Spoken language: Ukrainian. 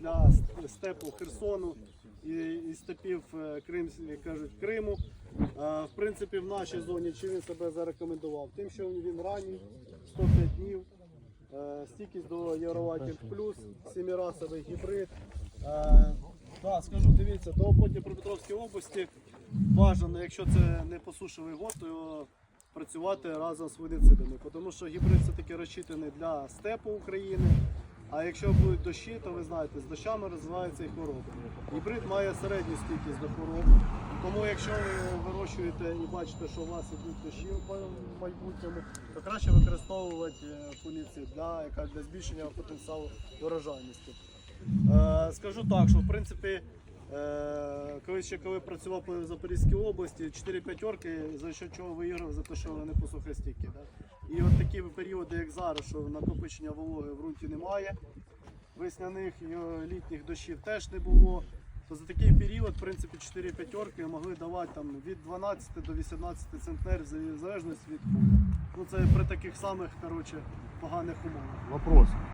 для степу Херсону і, і степів е, Крим, кажуть, Криму. Е, В принципі, в нашій зоні чим він себе зарекомендував? Тим, що він ранній, 105 днів, е, стійкість до Євроватів плюс, сімірасовий гібрид. Да, скажу, дивіться, до Дніпропетровської області бажано, якщо це не посушевий год, то його працювати разом з фунгіцидами, тому що гібрид все-таки розчитаний для степу України. А якщо будуть дощі, то ви знаєте, з дощами розвиваються і хвороби. Гібрид має середню стійкість до хвороб. Тому якщо ви вирощуєте і бачите, що у вас ідуть дощі в майбутньому, то краще використовувати е, для, для збільшення потенціалу врожайності. Е, скажу так, що в принципі, е, коли ще коли працював по Запорізькій області, 4 п'ятерки, за що чого виграв, за те, що вони посухостійкі. І от такі періоди, як зараз, що накопичення вологи в ґрунті немає, весняних і е, літніх дощів теж не було. То за такий період, в принципі, 4 п'ятерки могли давати там, від 12 до 18 центнерів, в залежності від. Ну це при таких самих короче, поганих умовах. Вопрос.